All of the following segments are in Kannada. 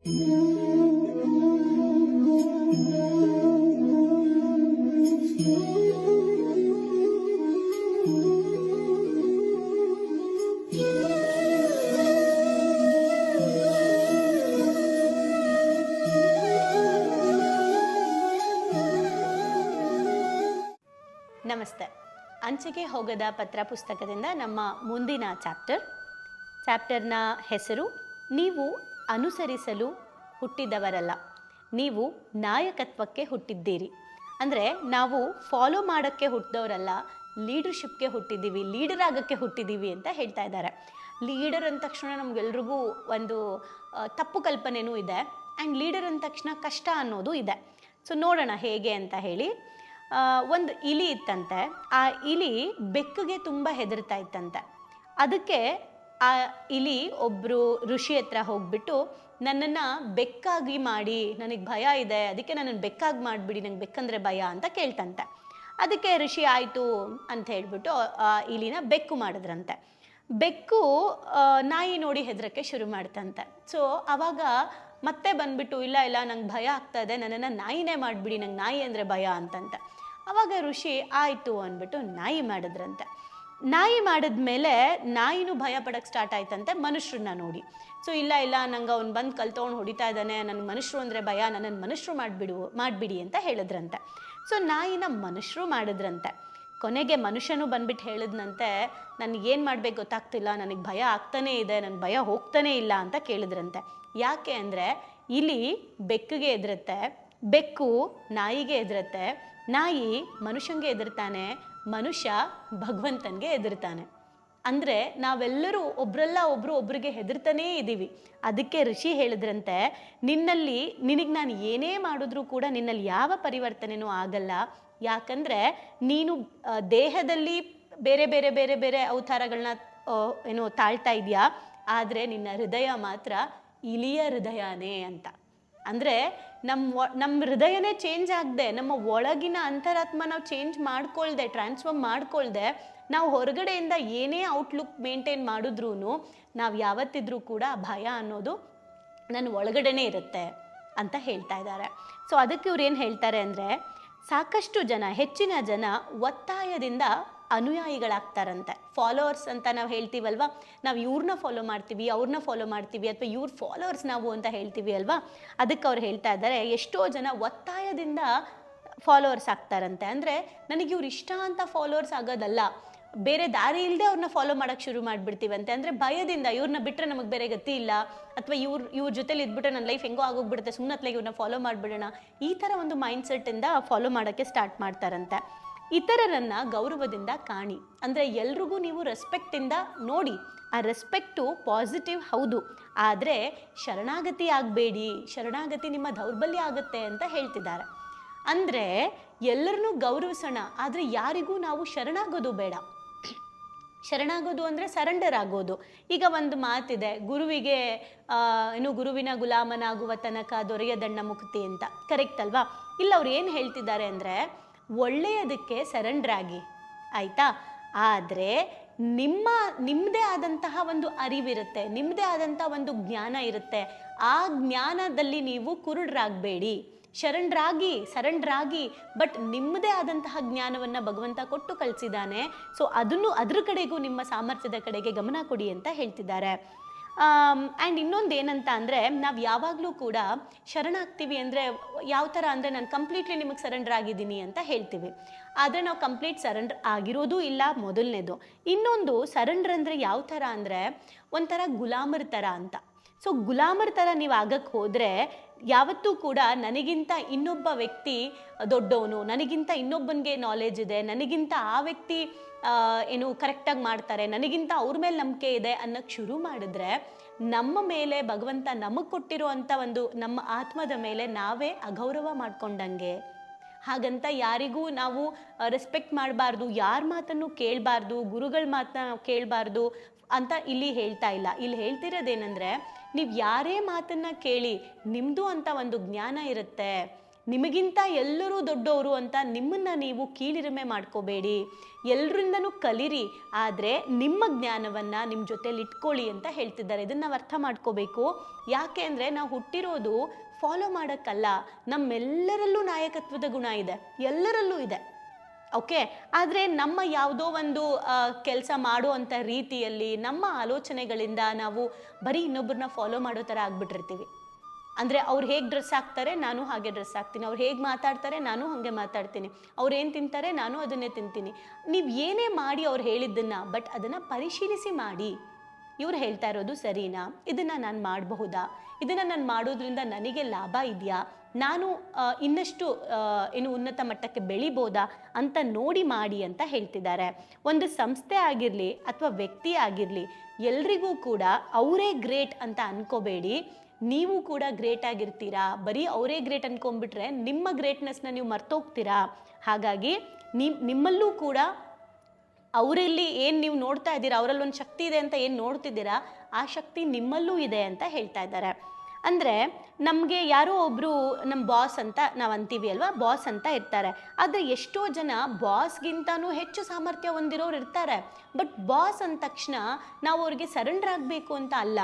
ನಮಸ್ತೆ. ಅಂಚೆಗೆ ಹೋಗದ ಪತ್ರ ಪುಸ್ತಕದಿಂದ ನಮ್ಮ ಮುಂದಿನ ಚಾಪ್ಟರ್. ಚಾಪ್ಟರ್ನ ಹೆಸರು ನೀವು ಅನುಸರಿಸಲು ಹುಟ್ಟಿದವರಲ್ಲ. ನೀವು ನಾಯಕತ್ವಕ್ಕೆ ಹುಟ್ಟಿದ್ದೀರಿ. ಅಂದರೆ ನಾವು ಫಾಲೋ ಮಾಡೋಕ್ಕೆ ಹುಟ್ಟಿದವರಲ್ಲ ಲೀಡರ್ಶಿಪ್ಗೆ ಹುಟ್ಟಿದ್ದೀವಿ ಲೀಡರ್ ಆಗೋಕ್ಕೆ ಹುಟ್ಟಿದ್ದೀವಿ ಅಂತ ಹೇಳ್ತಾ ಇದ್ದಾರೆ. ಲೀಡರ್ ಅಂದ ತಕ್ಷಣ ನಮಗೆಲ್ರಿಗೂ ಒಂದು ತಪ್ಪು ಕಲ್ಪನೆಯೂ ಇದೆ. ಆ್ಯಂಡ್ ಲೀಡರ್ ಅಂದ ತಕ್ಷಣ ಕಷ್ಟ ಅನ್ನೋದು ಇದೆ. ಸೊ ನೋಡೋಣ ಹೇಗೆ ಅಂತ ಹೇಳಿ. ಒಂದು ಇಲಿ ಇತ್ತಂತೆ. ಆ ಇಲಿ ಬೆಕ್ಕಿಗೆ ತುಂಬ ಹೆದರ್ತಾ ಇತ್ತಂತೆ. ಅದಕ್ಕೆ ಆ ಇಲಿ ಒಬ್ಬರು ಋಷಿ ಹತ್ರ ಹೋಗ್ಬಿಟ್ಟು ನನ್ನನ್ನು ಬೆಕ್ಕಾಗಿ ಮಾಡಿ, ನನಗೆ ಭಯ ಇದೆ, ಅದಕ್ಕೆ ನನ್ನನ್ನು ಬೆಕ್ಕಾಗಿ ಮಾಡಿಬಿಡಿ, ನಂಗೆ ಬೆಕ್ಕಂದ್ರೆ ಭಯ ಅಂತ ಕೇಳ್ತಂತೆ. ಅದಕ್ಕೆ ಋಷಿ, ಆಯಿತು ಅಂತ ಹೇಳ್ಬಿಟ್ಟು, ಆ ಇಲಿನ ಬೆಕ್ಕು ಮಾಡಿದ್ರಂತೆ. ಬೆಕ್ಕು ನಾಯಿ ನೋಡಿ ಹೆದರಕ್ಕೆ ಶುರು ಮಾಡ್ತಂತೆ. ಸೊ ಆವಾಗ ಮತ್ತೆ ಬಂದ್ಬಿಟ್ಟು, ಇಲ್ಲ ಇಲ್ಲ, ನಂಗೆ ಭಯ ಆಗ್ತಾ ಇದೆ, ನನ್ನನ್ನು ನಾಯಿನೇ ಮಾಡಿಬಿಡಿ, ನಂಗೆ ನಾಯಿ ಅಂದರೆ ಭಯ ಅಂತಂತೆ. ಆವಾಗ ಋಷಿ, ಆಯಿತು ಅಂದ್ಬಿಟ್ಟು ನಾಯಿ ಮಾಡಿದ್ರಂತೆ. ನಾಯಿ ಮಾಡಿದ್ಮೇಲೆ ನಾಯಿನೂ ಭಯ ಪಡಕ್ಕೆ ಸ್ಟಾರ್ಟ್ ಆಯ್ತಂತೆ ಮನುಷ್ಯರನ್ನ ನೋಡಿ. ಸೊ ಇಲ್ಲ ಇಲ್ಲ, ನಂಗೆ ಅವ್ನು ಬಂದು ಕಲ್ ತೊಗೊಂಡು ಹೊಡಿತಾ ಇದ್ದಾನೆ ನನಗೆ ಮನುಷ್ಯರು ಅಂದರೆ ಭಯ ನನ್ನನ್ನು ಮನುಷ್ಯರು ಮಾಡಿಬಿಡು, ಮಾಡಿಬಿಡಿ ಅಂತ ಹೇಳಿದ್ರಂತೆ. ಸೊ ನಾಯಿನ ಮನುಷ್ಯರು ಮಾಡಿದ್ರಂತೆ. ಕೊನೆಗೆ ಮನುಷ್ಯನೂ ಬಂದ್ಬಿಟ್ಟು ಹೇಳಿದ್ನಂತೆ, ನನಗೆ ಏನು ಮಾಡ್ಬೇಕು ಗೊತ್ತಾಗ್ತಿಲ್ಲ, ನನಗೆ ಭಯ ಆಗ್ತಾನೇ ಇದೆ ನನ್ನ ಭಯ ಹೋಗ್ತಾನೇ ಇಲ್ಲ ಅಂತ ಕೇಳಿದ್ರಂತೆ. ಯಾಕೆ ಅಂದರೆ ಇಲಿ ಬೆಕ್ಕಿಗೆ ಎದುರುತ್ತೆ, ಬೆಕ್ಕು ನಾಯಿಗೆ ಎದುರುತ್ತೆ, ನಾಯಿ ಮನುಷ್ಯಂಗೆ ಎದುರ್ತಾನೆ ಮನುಷ್ಯ ಭಗವಂತನಿಗೆ ಹೆದರ್ತಾನೆ. ಅಂದರೆ ನಾವೆಲ್ಲರೂ ಒಬ್ರಲ್ಲ ಒಬ್ರು ಒಬ್ರಿಗೆ ಹೆದರ್ತಾನೇ ಇದ್ದೀವಿ ಅದಕ್ಕೆ ಋಷಿ ಹೇಳಿದ್ರಂತೆ, ನಿನ್ನಲ್ಲಿ ನಿನಗೆ ನಾನು ಏನೇ ಮಾಡಿದ್ರೂ ಕೂಡ ನಿನ್ನಲ್ಲಿ ಯಾವ ಪರಿವರ್ತನೆಯೂ ಆಗಲ್ಲ. ಯಾಕಂದರೆ ನೀನು ದೇಹದಲ್ಲಿ ಬೇರೆ ಬೇರೆ ಬೇರೆ ಬೇರೆ ಅವತಾರಗಳನ್ನ ಏನು ತಾಳ್ತಾ ಇದೆಯಾ? ಆದರೆ ನಿನ್ನ ಹೃದಯ ಮಾತ್ರ ಇಲಿಯ ಹೃದಯನೇ ಅಂತ. ಅಂದರೆ ನಮ್ಮ ನಮ್ಮ ಹೃದಯನೇ ಚೇಂಜ್ ಆಗದೆ, ನಮ್ಮ ಒಳಗಿನ ಅಂತರಾತ್ಮ ನಾವು ಚೇಂಜ್ ಮಾಡ್ಕೊಳ್ದೆ ಟ್ರಾನ್ಸ್ಫಾರ್ಮ್ ಮಾಡ್ಕೊಳ್ದೆ, ನಾವು ಹೊರಗಡೆಯಿಂದ ಏನೇ ಔಟ್ಲುಕ್ ಮೇಂಟೈನ್ ಮಾಡಿದ್ರೂ ನಾವು ಯಾವತ್ತಿದ್ರೂ ಕೂಡ ಭಯ ಅನ್ನೋದು ನನ್ನ ಒಳಗಡೆನೇ ಇರುತ್ತೆ ಅಂತ ಹೇಳ್ತಾ ಇದ್ದಾರೆ ಸೊ ಅದಕ್ಕೆ ಇವ್ರು ಏನು ಹೇಳ್ತಾರೆ ಅಂದರೆ ಸಾಕಷ್ಟು ಜನ, ಹೆಚ್ಚಿನ ಜನ ಒತ್ತಾಯದಿಂದ ಅನುಯಾಯಿಗಳಾಗ್ತಾರಂತೆ. ಫಾಲೋವರ್ಸ್ ಅಂತ ನಾವು ಹೇಳ್ತೀವಲ್ವ? ನಾವು ಇವ್ರನ್ನ ಫಾಲೋ ಮಾಡ್ತೀವಿ ಅವ್ರನ್ನ ಫಾಲೋ ಮಾಡ್ತೀವಿ, ಅಥವಾ ಇವ್ರ ಫಾಲೋವರ್ಸ್ ನಾವು ಅಂತ ಹೇಳ್ತೀವಿ ಅಲ್ವಾ? ಅದಕ್ಕೆ ಅವ್ರು ಹೇಳ್ತಾ ಇದ್ದಾರೆ, ಎಷ್ಟೋ ಜನ ಒತ್ತಾಯದಿಂದ ಫಾಲೋವರ್ಸ್ ಆಗ್ತಾರಂತೆ. ಅಂದರೆ ನನಗೆ ಇವ್ರು ಇಷ್ಟ ಅಂತ ಫಾಲೋವರ್ಸ್ ಆಗೋದಲ್ಲ. ಬೇರೆ ದಾರಿ ಇಲ್ಲದೆ ಅವ್ರನ್ನ ಫಾಲೋ ಮಾಡೋಕ್ಕೆ ಶುರು ಮಾಡಿಬಿಡ್ತೀವಂತೆ. ಅಂದರೆ ಭಯದಿಂದ ಇವ್ರನ್ನ ಬಿಟ್ಟರೆ ನಮಗೆ ಬೇರೆ ಗತಿ ಇಲ್ಲ. ಅಥವಾ ಇವ್ರ ಇವ್ರ ಜೊತೆಲಿ ಇದ್ಬಿಟ್ರೆ ನನ್ನ ಲೈಫ್ ಹೆಂಗೋ ಆಗೋಗ್ಬಿಡುತ್ತೆ ಸುಮ್ಮನೆ ಇವ್ರನ್ನ ಫಾಲೋ ಮಾಡಿಬಿಡೋಣ. ಈ ಥರ ಒಂದು ಮೈಂಡ್ಸೆಟ್ಟಿಂದ ಫಾಲೋ ಮಾಡೋಕ್ಕೆ ಸ್ಟಾರ್ಟ್ ಮಾಡ್ತಾರಂತೆ. ಇತರರನ್ನ ಗೌರವದಿಂದ ಕಾಣಿ. ಅಂದರೆ ಎಲ್ರಿಗೂ ನೀವು ರೆಸ್ಪೆಕ್ಟಿಂದ ನೋಡಿ. ಆ ರೆಸ್ಪೆಕ್ಟು ಪಾಸಿಟಿವ್ ಹೌದು. ಆದರೆ ಶರಣಾಗತಿ ಆಗಬೇಡಿ, ಶರಣಾಗತಿ ನಿಮ್ಮ ದೌರ್ಬಲ್ಯ ಆಗುತ್ತೆ ಅಂತ ಹೇಳ್ತಿದ್ದಾರೆ. ಅಂದರೆ ಎಲ್ಲರನ್ನೂ ಗೌರವಿಸೋಣ, ಆದರೆ ಯಾರಿಗೂ ನಾವು ಶರಣಾಗೋದು ಬೇಡ. ಶರಣಾಗೋದು ಅಂದರೆ ಸರೆಂಡರ್ ಆಗೋದು. ಈಗ ಒಂದು ಮಾತಿದೆ, ಗುರುವಿಗೆ ಏನು ಗುರುವಿನ ಗುಲಾಮನಾಗುವ ತನಕ ದೊರೆಯದಣ್ಣ ಮುಕ್ತಿ ಅಂತ. ಕರೆಕ್ಟ್ ಅಲ್ವಾ? ಇಲ್ಲ, ಅವ್ರು ಏನು ಹೇಳ್ತಿದ್ದಾರೆ ಅಂದರೆ ಒಳ್ಳೆಯದಕ್ಕೆ ಸರೆಂಡರ್ ಆಗಿ. ಆಯಿತಾ? ಆದರೆ ನಿಮ್ಮ ನಿಮ್ಮದೇ ಆದಂತಹ ಒಂದು ಅರಿವಿರುತ್ತೆ ನಿಮ್ಮದೇ ಆದಂಥ ಒಂದು ಜ್ಞಾನ ಇರುತ್ತೆ. ಆ ಜ್ಞಾನದಲ್ಲಿ ನೀವು ಕುರುಡ್ರಾಗಬೇಡಿ. ಶರಣರಾಗಿ ಸರಣರಾಗಿ ಬಟ್ ನಿಮ್ಮದೇ ಆದಂತಹ ಜ್ಞಾನವನ್ನು ಭಗವಂತ ಕೊಟ್ಟು ಕಳಿಸಿದ್ದಾನೆ. ಸೊ ಅದನ್ನು ಅದ್ರ ಕಡೆಗೂ ನಿಮ್ಮ ಸಾಮರ್ಥ್ಯದ ಕಡೆಗೆ ಗಮನ ಕೊಡಿ ಅಂತ ಹೇಳ್ತಿದ್ದಾರೆ. ಆ್ಯಂಡ್ ಇನ್ನೊಂದು ಏನಂತ ಅಂದರೆ ನಾವು ಯಾವಾಗಲೂ ಕೂಡ ಶರಣಾಗ್ತೀವಿ ಅಂದರೆ ಯಾವ ಥರ ಅಂದರೆ ನಾನು ಕಂಪ್ಲೀಟ್ಲಿ ನಿಮಗೆ ಸರೆಂಡರ್ ಆಗಿದ್ದೀನಿ ಅಂತ ಹೇಳ್ತೀವಿ. ಆದರೆ ನಾವು ಕಂಪ್ಲೀಟ್ ಸರೆಂಡರ್ ಆಗಿರೋದು ಇಲ್ಲ, ಮೊದಲನೇದು. ಇನ್ನೊಂದು ಸರೆಂಡರ್ ಅಂದರೆ ಯಾವ ಥರ ಅಂದರೆ ಒಂಥರ ಗುಲಾಮರ ಥರ ಅಂತ. ಸೊ ಗುಲಾಮರ ಥರ ನೀವು ಆಗಕ್ಕೆ ಹೋದರೆ ಯಾವತ್ತೂ ಕೂಡ ನನಗಿಂತ ಇನ್ನೊಬ್ಬ ವ್ಯಕ್ತಿ ದೊಡ್ಡವನು, ನನಗಿಂತ ಇನ್ನೊಬ್ಬನಿಗೆ ನಾಲೆಜ್ ಇದೆ, ನನಗಿಂತ ಆ ವ್ಯಕ್ತಿ ಏನು ಕರೆಕ್ಟಾಗಿ ಮಾಡ್ತಾರೆ, ನನಗಿಂತ ಅವ್ರ ಮೇಲೆ ನಂಬಿಕೆ ಇದೆ ಅನ್ನೋಕ್ಕೆ ಶುರು ಮಾಡಿದ್ರೆ ನಮ್ಮ ಮೇಲೆ ಭಗವಂತ ನಮಗೆ ಕೊಟ್ಟಿರುವಂಥ ಒಂದು ನಮ್ಮ ಆತ್ಮದ ಮೇಲೆ ನಾವೇ ಅಗೌರವ ಮಾಡ್ಕೊಂಡಂಗೆ ಹಾಗಂತ ಯಾರಿಗೂ ನಾವು ರೆಸ್ಪೆಕ್ಟ್ ಮಾಡಬಾರ್ದು, ಯಾರ ಮಾತನ್ನು ಕೇಳಬಾರ್ದು, ಗುರುಗಳ ಮಾತನ್ನ ಕೇಳಬಾರ್ದು ಅಂತ ಇಲ್ಲಿ ಹೇಳ್ತಾ ಇಲ್ಲ. ಇಲ್ಲಿ ಹೇಳ್ತಿರೋದೇನೆಂದರೆ, ನೀವು ಯಾರೇ ಮಾತನ್ನು ಕೇಳಿ ನಿಮ್ಮದು ಅಂತ ಒಂದು ಜ್ಞಾನ ಇರುತ್ತೆ. ನಿಮಗಿಂತ ಎಲ್ಲರೂ ದೊಡ್ಡವರು ಅಂತ ನಿಮ್ಮನ್ನ ನೀವು ಕೀಳಿರಿಮೆ ಮಾಡ್ಕೋಬೇಡಿ. ಎಲ್ಲರಿಂದನೂ ಕಲಿರಿ, ಆದರೆ ನಿಮ್ಮ ಜ್ಞಾನವನ್ನು ನಿಮ್ಮ ಜೊತೆಲಿ ಇಟ್ಕೊಳ್ಳಿ ಅಂತ ಹೇಳ್ತಿದ್ದಾರೆ. ಇದನ್ನು ನಾವು ಅರ್ಥ ಮಾಡ್ಕೋಬೇಕು. ಯಾಕೆ ಅಂದರೆ ನಾವು ಹುಟ್ಟಿರೋದು ಫಾಲೋ ಮಾಡೋಕ್ಕಲ್ಲ. ನಮ್ಮೆಲ್ಲರಲ್ಲೂ ನಾಯಕತ್ವದ ಗುಣ ಇದೆ. ಎಲ್ಲರಲ್ಲೂ ಇದೆ. ಓಕೆ? ಆದರೆ ನಮ್ಮ ಯಾವುದೋ ಒಂದು ಕೆಲಸ ಮಾಡುವಂಥ ರೀತಿಯಲ್ಲಿ, ನಮ್ಮ ಆಲೋಚನೆಗಳಿಂದ ನಾವು ಬರೀ ಇನ್ನೊಬ್ಬರನ್ನ ಫಾಲೋ ಮಾಡೋ ಥರ ಆಗ್ಬಿಟ್ಟಿರ್ತೀವಿ. ಅಂದರೆ ಅವ್ರು ಹೇಗೆ ಡ್ರೆಸ್ ಹಾಕ್ತಾರೆ, ನಾನು ಹಾಗೆ ಡ್ರೆಸ್ ಹಾಕ್ತೀನಿ. ಅವ್ರು ಹೇಗೆ ಮಾತಾಡ್ತಾರೆ, ನಾನು ಹಾಗೆ ಮಾತಾಡ್ತೀನಿ. ಅವ್ರು ಏನು ತಿಂತಾರೆ, ನಾನು ಅದನ್ನೇ ತಿಂತೀನಿ. ನೀವು ಏನೇ ಮಾಡಿ ಅವ್ರು ಹೇಳಿದ್ದನ್ನು ಬಟ್ ಅದನ್ನು ಪರಿಶೀಲಿಸಿ ಮಾಡಿ. ಇವ್ರು ಹೇಳ್ತಾ ಇರೋದು ಸರಿನಾ? ಇದನ್ನು ನಾನು ಮಾಡಬಹುದಾ? ಇದನ್ನು ನಾನು ಮಾಡೋದ್ರಿಂದ ನನಗೆ ಲಾಭ ಇದೆಯಾ? ನಾನು ಇನ್ನಷ್ಟು ಏನು ಉನ್ನತ ಮಟ್ಟಕ್ಕೆ ಬೆಳಿಬೋದಾ? ಅಂತ ನೋಡಿ ಮಾಡಿ ಅಂತ ಹೇಳ್ತಿದ್ದಾರೆ. ಒಂದು ಸಂಸ್ಥೆ ಆಗಿರಲಿ ಅಥವಾ ವ್ಯಕ್ತಿ ಆಗಿರಲಿ, ಎಲ್ರಿಗೂ ಕೂಡ ಅವರೇ ಗ್ರೇಟ್ ಅಂತ ಅನ್ಕೋಬೇಡಿ. ನೀವು ಕೂಡ ಗ್ರೇಟ್ ಆಗಿರ್ತೀರಾ? ಬರೀ ಅವರೇ ಗ್ರೇಟ್ ಅನ್ಕೊಂಡ್ಬಿಟ್ರೆ ನಿಮ್ಮ ಗ್ರೇಟ್ನೆಸ್ನ ನೀವು ಮರ್ತೋಗ್ತೀರಾ? ಹಾಗಾಗಿ ನಿಮ್, ನಿಮ್ಮಲ್ಲೂ ಕೂಡ ಅವರಲ್ಲಿ ಏನು ನೀವು ನೋಡ್ತಾ ಇದ್ದೀರಾ, ಅವರಲ್ಲಿ ಒಂದು ಶಕ್ತಿ ಇದೆ ಅಂತ ಏನು ನೋಡ್ತಿದ್ದೀರಾ, ಆ ಶಕ್ತಿ ನಿಮ್ಮಲ್ಲೂ ಇದೆ ಅಂತ ಹೇಳ್ತಾ ಇದ್ದಾರೆ. ಅಂದರೆ ನಮಗೆ ಯಾರೋ ಒಬ್ಬರು ನಮ್ಮ ಬಾಸ್ ಅಂತ ನಾವು ಅಂತೀವಿ ಅಲ್ವಾ? ಬಾಸ್ ಅಂತ ಇರ್ತಾರೆ. ಆದರೆ ಎಷ್ಟೋ ಜನ ಬಾಸ್ಗಿಂತನೂ ಹೆಚ್ಚು ಸಾಮರ್ಥ್ಯ ಹೊಂದಿರೋರು ಇರ್ತಾರೆ. ಬಟ್ ಬಾಸ್ ಅಂದ ತಕ್ಷಣ ನಾವು ಅವ್ರಿಗೆ ಸರೆಂಡರ್ ಆಗಬೇಕು ಅಂತ ಅಲ್ಲ.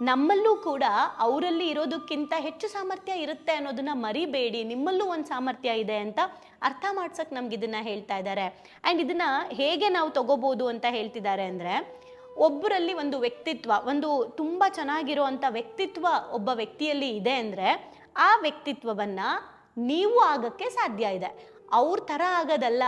ನಮ್ಮಲ್ಲೂ ಕೂಡ ಅವರಲ್ಲಿ ಇರೋದಕ್ಕಿಂತ ಹೆಚ್ಚು ಸಾಮರ್ಥ್ಯ ಇರುತ್ತೆ ಅನ್ನೋದನ್ನ ಮರಿಬೇಡಿ. ನಿಮ್ಮಲ್ಲೂ ಒಂದು ಸಾಮರ್ಥ್ಯ ಇದೆ ಅಂತ ಅರ್ಥ ಮಾಡ್ಸಕ್ ನಮ್ಗೆ ಇದನ್ನ ಹೇಳ್ತಾ ಇದ್ದಾರೆ. ಆ್ಯಂಡ್ ಇದನ್ನ ಹೇಗೆ ನಾವು ತಗೋಬಹುದು ಅಂತ ಹೇಳ್ತಿದ್ದಾರೆ ಅಂದ್ರೆ, ಒಬ್ಬರಲ್ಲಿ ಒಂದು ವ್ಯಕ್ತಿತ್ವ, ಒಂದು ತುಂಬ ಚೆನ್ನಾಗಿರುವಂಥ ವ್ಯಕ್ತಿತ್ವ ಒಬ್ಬ ವ್ಯಕ್ತಿಯಲ್ಲಿ ಇದೆ ಅಂದರೆ, ಆ ವ್ಯಕ್ತಿತ್ವವನ್ನು ನೀವು ಆಗಕ್ಕೆ ಸಾಧ್ಯ ಇದೆ. ಅವ್ರ ಥರ ಆಗೋದಲ್ಲ.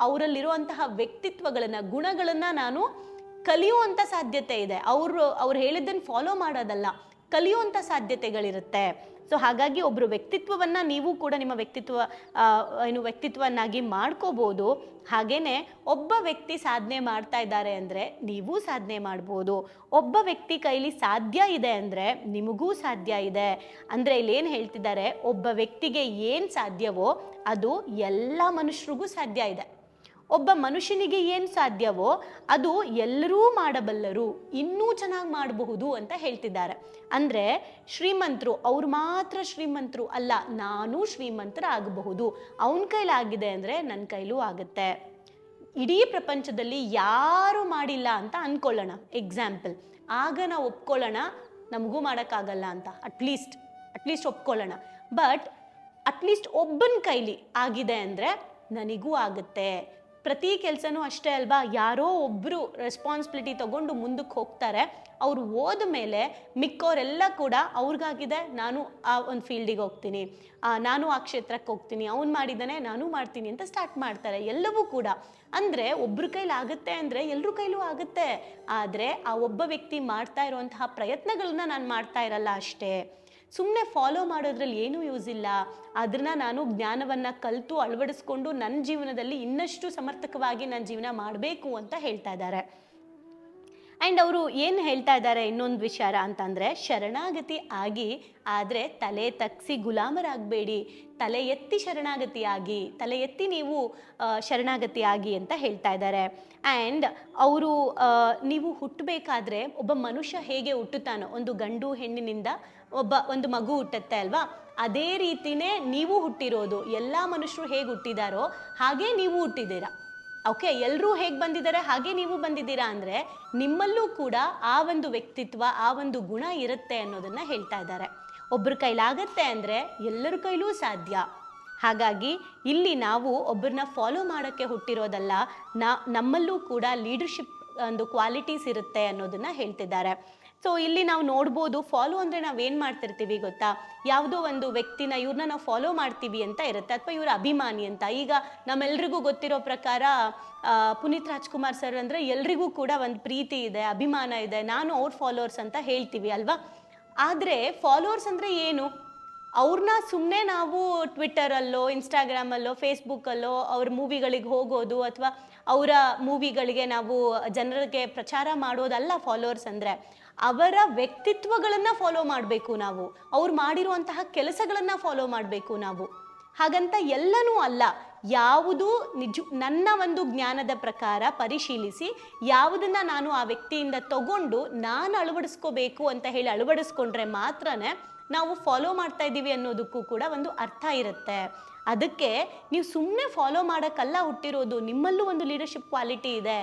ಅವರಲ್ಲಿರುವಂತಹ ವ್ಯಕ್ತಿತ್ವಗಳನ್ನು, ಗುಣಗಳನ್ನು ನಾನು ಕಲಿಯುವಂಥ ಸಾಧ್ಯತೆ ಇದೆ. ಅವರು, ಅವ್ರು ಹೇಳಿದ್ದನ್ನು ಫಾಲೋ ಮಾಡೋದಲ್ಲ ಕಲಿಯುವಂಥ ಸಾಧ್ಯತೆಗಳಿರುತ್ತೆ. ಸೊ ಹಾಗಾಗಿ ಒಬ್ಬರು ವ್ಯಕ್ತಿತ್ವವನ್ನು ನೀವು ಕೂಡ ನಿಮ್ಮ ವ್ಯಕ್ತಿತ್ವ ಏನು ವ್ಯಕ್ತಿತ್ವವನ್ನಾಗಿ ಮಾಡ್ಕೋಬೋದು. ಹಾಗೇ ಒಬ್ಬ ವ್ಯಕ್ತಿ ಸಾಧನೆ ಮಾಡ್ತಾ ಇದ್ದಾರೆ ಅಂದರೆ ನೀವು ಸಾಧನೆ ಮಾಡ್ಬೋದು. ಒಬ್ಬ ವ್ಯಕ್ತಿ ಕೈಲಿ ಸಾಧ್ಯ ಇದೆ ಅಂದರೆ ನಿಮಗೂ ಸಾಧ್ಯ ಇದೆ. ಅಂದರೆ ಇಲ್ಲೇನು ಹೇಳ್ತಿದ್ದಾರೆ, ಒಬ್ಬ ವ್ಯಕ್ತಿಗೆ ಏನು ಸಾಧ್ಯವೋ ಅದು ಎಲ್ಲ ಮನುಷ್ಯರಿಗೂ ಸಾಧ್ಯ ಇದೆ. ಒಬ್ಬ ಮನುಷ್ಯನಿಗೆ ಏನು ಸಾಧ್ಯವೋ ಅದು ಎಲ್ಲರೂ ಮಾಡಬಲ್ಲರು, ಇನ್ನೂ ಚೆನ್ನಾಗಿ ಮಾಡಬಹುದು ಅಂತ ಹೇಳ್ತಿದ್ದಾರೆ. ಅಂದರೆ ಶ್ರೀಮಂತರು, ಅವ್ರು ಮಾತ್ರ ಶ್ರೀಮಂತರು ಅಲ್ಲ, ನಾನು ಶ್ರೀಮಂತರ ಆಗಬಹುದು ಅವನ ಕೈಲಾಗಿದೆ ಅಂದರೆ ನನ್ನ ಕೈಲೂ ಆಗುತ್ತೆ. ಇಡೀ ಪ್ರಪಂಚದಲ್ಲಿ ಯಾರು ಮಾಡಿಲ್ಲ ಅಂತ ಅಂದ್ಕೊಳ್ಳೋಣ ಎಕ್ಸಾಂಪಲ್ ಆಗ ನಾವು ಒಪ್ಕೊಳ್ಳೋಣ, ನಮಗೂ ಮಾಡೋಕ್ಕಾಗಲ್ಲ ಅಂತ ಅಟ್ಲೀಸ್ಟ್ ಅಟ್ಲೀಸ್ಟ್ ಒಪ್ಕೊಳ್ಳೋಣ. ಬಟ್ ಅಟ್ಲೀಸ್ಟ್ ಒಬ್ಬನ ಕೈಲಿ ಆಗಿದೆ ಅಂದರೆ ನನಗೂ ಆಗುತ್ತೆ. ಪ್ರತಿ ಕೆಲಸನೂ ಅಷ್ಟೇ ಅಲ್ವಾ? ಯಾರೋ ಒಬ್ಬರು ರೆಸ್ಪಾನ್ಸಿಬಿಲಿಟಿ ತಗೊಂಡು ಮುಂದಕ್ಕೆ ಹೋಗ್ತಾರೆ. ಅವ್ರು ಹೋದ ಮೇಲೆ ಮಿಕ್ಕವರೆಲ್ಲ ಕೂಡ ಅವ್ರಿಗಾಗಿದೆ, ನಾನು ಆ ಒಂದು ಫೀಲ್ಡಿಗೆ ಹೋಗ್ತೀನಿ. ನಾನು ಆ ಕ್ಷೇತ್ರಕ್ಕೆ ಹೋಗ್ತೀನಿ. ಅವ್ನು ಮಾಡಿದ್ದಾನೆ, ನಾನು ಮಾಡ್ತೀನಿ ಅಂತ ಸ್ಟಾರ್ಟ್ ಮಾಡ್ತಾರೆ. ಎಲ್ಲವೂ ಕೂಡ. ಅಂದರೆ ಒಬ್ಬರ ಕೈಲಿ ಆಗುತ್ತೆ ಅಂದರೆ ಎಲ್ಲರ ಕೈಲೂ ಆಗುತ್ತೆ. ಆದರೆ ಆ ಒಬ್ಬ ವ್ಯಕ್ತಿ ಮಾಡ್ತಾ ಇರುವಂತಹ ಪ್ರಯತ್ನಗಳನ್ನ ನಾನು ಮಾಡ್ತಾ ಇರಲ್ಲ ಅಷ್ಟೇ. ಸುಮ್ಮನೆ ಫಾಲೋ ಮಾಡೋದ್ರಲ್ಲಿ ಏನೂ ಯೂಸ್ ಇಲ್ಲ. ಅದನ್ನ ನಾನು ಜ್ಞಾನವನ್ನು ಕಲಿತು ಅಳವಡಿಸ್ಕೊಂಡು ನನ್ನ ಜೀವನದಲ್ಲಿ ಇನ್ನಷ್ಟು ಸಮರ್ಥಕವಾಗಿ ನನ್ನ ಜೀವನ ಮಾಡಬೇಕು ಅಂತ ಹೇಳ್ತಾ ಇದ್ದಾರೆ. ಆ್ಯಂಡ್ ಅವರು ಏನು ಹೇಳ್ತಾ ಇದ್ದಾರೆ ಇನ್ನೊಂದು ವಿಚಾರ ಅಂತಂದರೆ, ಶರಣಾಗತಿ ಆಗಿ, ಆದರೆ ತಲೆ ತಗ್ಸಿ ಗುಲಾಮರಾಗಬೇಡಿ. ತಲೆ ಎತ್ತಿ ಶರಣಾಗತಿ ಆಗಿ, ತಲೆ ಎತ್ತಿ ನೀವು ಶರಣಾಗತಿ ಆಗಿ ಅಂತ ಹೇಳ್ತಾ ಇದ್ದಾರೆ. ಆ್ಯಂಡ್ ಅವರು ನೀವು ಹುಟ್ಟಬೇಕಾದ್ರೆ ಒಬ್ಬ ಮನುಷ್ಯ ಹೇಗೆ ಹುಟ್ಟುತ್ತಾನೋ, ಒಂದು ಗಂಡು ಹೆಣ್ಣಿನಿಂದ ಒಬ್ಬ ಒಂದು ಮಗು ಹುಟ್ಟುತ್ತೆ ಅಲ್ವಾ? ಅದೇ ರೀತಿನೇ ನೀವು ಹುಟ್ಟಿರೋದು. ಎಲ್ಲ ಮನುಷ್ಯರು ಹೇಗೆ ಹುಟ್ಟಿದಾರೋ ಹಾಗೇ ನೀವು ಹುಟ್ಟಿದ್ದೀರಾ. ಓಕೆ ಎಲ್ಲರೂ ಹೇಗೆ ಬಂದಿದ್ದಾರೆ, ಹಾಗೆ ನೀವು ಬಂದಿದ್ದೀರಾ ಅಂದರೆ ನಿಮ್ಮಲ್ಲೂ ಕೂಡ ಆ ಒಂದು ವ್ಯಕ್ತಿತ್ವ, ಆ ಒಂದು ಗುಣ ಇರುತ್ತೆ ಅನ್ನೋದನ್ನು ಹೇಳ್ತಾ ಇದ್ದಾರೆ. ಒಬ್ಬರ ಕೈಲಾಗತ್ತೆ ಅಂದರೆ ಎಲ್ಲರ ಕೈಲೂ ಸಾಧ್ಯ. ಹಾಗಾಗಿ ಇಲ್ಲಿ ನಾವು ಒಬ್ಬರನ್ನ ಫಾಲೋ ಮಾಡೋಕ್ಕೆ ಹುಟ್ಟಿರೋದಲ್ಲ, ನಾ ನಮ್ಮಲ್ಲೂ ಕೂಡ ಲೀಡರ್ಶಿಪ್ ಒಂದು ಕ್ವಾಲಿಟೀಸ್ ಇರುತ್ತೆ ಅನ್ನೋದನ್ನು ಹೇಳ್ತಿದ್ದಾರೆ. ಸೊ ಇಲ್ಲಿ ನಾವು ನೋಡ್ಬೋದು ಫಾಲೋ ಅಂದರೆ ನಾವು ಏನು ಮಾಡ್ತಿರ್ತೀವಿ ಗೊತ್ತಾ? ಯಾವುದೋ ಒಂದು ವ್ಯಕ್ತಿನ ಇವ್ರನ್ನ ನಾವು ಫಾಲೋ ಮಾಡ್ತೀವಿ ಅಂತ ಇರುತ್ತೆ, ಅಥವಾ ಇವರ ಅಭಿಮಾನಿ ಅಂತ. ಈಗ ನಮ್ಮೆಲ್ರಿಗೂ ಗೊತ್ತಿರೋ ಪ್ರಕಾರ ಪುನೀತ್ ರಾಜ್ಕುಮಾರ್ ಸರ್ ಅಂದರೆ ಎಲ್ರಿಗೂ ಕೂಡ ಒಂದು ಪ್ರೀತಿ ಇದೆ, ಅಭಿಮಾನ ಇದೆ. ನಾನು ಅವ್ರ ಫಾಲೋವರ್ಸ್ ಅಂತ ಹೇಳ್ತೀವಿ ಅಲ್ವಾ? ಆದರೆ ಫಾಲೋವರ್ಸ್ ಅಂದರೆ ಏನು? ಅವ್ರನ್ನ ಸುಮ್ಮನೆ ನಾವು ಟ್ವಿಟ್ಟರಲ್ಲೋ ಇನ್ಸ್ಟಾಗ್ರಾಮಲ್ಲೋ ಫೇಸ್ಬುಕ್ಕಲ್ಲೋ ಅವ್ರ ಮೂವಿಗಳಿಗೆ ಹೋಗೋದು ಅಥವಾ ಅವರ ಮೂವಿಗಳಿಗೆ ನಾವು ಜನರಿಗೆ ಪ್ರಚಾರ ಮಾಡೋದಲ್ಲ ಫಾಲೋವರ್ಸ್ ಅಂದರೆ, ಅವರ ವ್ಯಕ್ತಿತ್ವಗಳನ್ನು ಫಾಲೋ ಮಾಡಬೇಕು ನಾವು. ಅವ್ರು ಮಾಡಿರುವಂತಹ ಕೆಲಸಗಳನ್ನು ಫಾಲೋ ಮಾಡಬೇಕು ನಾವು. ಹಾಗಂತ ಎಲ್ಲನೂ ಅಲ್ಲ, ಯಾವುದು ನಿಜ, ನನ್ನ ಒಂದು ಜ್ಞಾನದ ಪ್ರಕಾರ ಪರಿಶೀಲಿಸಿ, ಯಾವುದನ್ನು ನಾನು ಆ ವ್ಯಕ್ತಿಯಿಂದ ತಗೊಂಡು ನಾನು ಅಳವಡಿಸ್ಕೋಬೇಕು ಅಂತ ಹೇಳಿ ಅಳವಡಿಸ್ಕೊಂಡ್ರೆ ಮಾತ್ರನೇ ನಾವು ಫಾಲೋ ಮಾಡ್ತಾ ಇದ್ದೀವಿ ಅನ್ನೋದಕ್ಕೂ ಕೂಡ ಒಂದು ಅರ್ಥ ಇರುತ್ತೆ. ಅದಕ್ಕೆ ನೀವು ಸುಮ್ಮನೆ ಫಾಲೋ ಮಾಡೋಕ್ಕಲ್ಲ ಹುಟ್ಟಿರೋದು, ನಿಮ್ಮಲ್ಲೂ ಒಂದು ಲೀಡರ್ಶಿಪ್ ಕ್ವಾಲಿಟಿ ಇದೆ.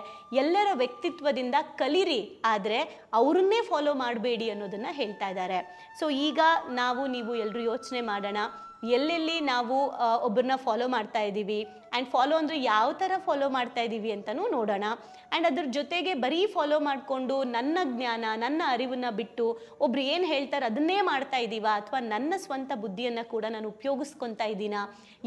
ಎಲ್ಲರ ವ್ಯಕ್ತಿತ್ವದಿಂದ ಕಲಿರಿ, ಆದರೆ ಅವರನ್ನೇ ಫಾಲೋ ಮಾಡಬೇಡಿ ಅನ್ನೋದನ್ನು ಹೇಳ್ತಾ ಇದ್ದಾರೆ. ಸೊ ಈಗ ನಾವು, ನೀವು ಎಲ್ಲರೂ ಯೋಚನೆ ಮಾಡೋಣ. ಎಲ್ಲೆಲ್ಲಿ ನಾವು ಒಬ್ಬರನ್ನ ಫಾಲೋ ಮಾಡ್ತಾ ಇದ್ದೀವಿ? ಆ್ಯಂಡ್ ಫಾಲೋ ಅಂದರೆ ಯಾವ ಥರ ಫಾಲೋ ಮಾಡ್ತಾ ಇದ್ದೀವಿ ಅಂತಲೂ ನೋಡೋಣ. ಆ್ಯಂಡ್ ಅದ್ರ ಜೊತೆಗೆ ಬರೀ ಫಾಲೋ ಮಾಡಿಕೊಂಡು ನನ್ನ ಜ್ಞಾನ, ನನ್ನ ಅರಿವನ್ನು ಬಿಟ್ಟು ಒಬ್ರು ಏನು ಹೇಳ್ತಾರೆ ಅದನ್ನೇ ಮಾಡ್ತಾ ಇದ್ದೀವಾ? ಅಥವಾ ನನ್ನ ಸ್ವಂತ ಬುದ್ಧಿಯನ್ನು ಕೂಡ ನಾನು ಉಪಯೋಗಿಸ್ಕೊತಾ ಇದ್ದೀನಾ?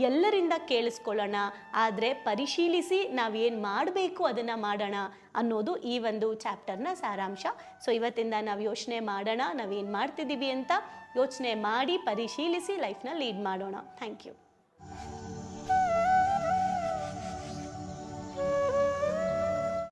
ಎಲ್ಲರಿಂದ ಕೇಳಿಸ್ಕೊಳ್ಳೋಣ. ಆದರೆ ಪರಿಶೀಲಿಸಿ ನಾವೇನು ಮಾಡಬೇಕು ಅದನ್ನು ಮಾಡೋಣ. ಅನ್ನೋದು ಈ ಒಂದು ಚಾಪ್ಟರ್ನ ಸಾರಾಂಶ. ಸೊ ಇವತ್ತಿಂದ ನಾವು ಯೋಚನೆ ಮಾಡೋಣ, ನಾವೇನು ಮಾಡ್ತಿದ್ದೀವಿ ಅಂತ ಯೋಚನೆ ಮಾಡಿ ಪರಿಶೀಲಿಸಿ ಲೈಫ್ನ ಲೀಡ್ ಮಾಡೋಣ. Thank you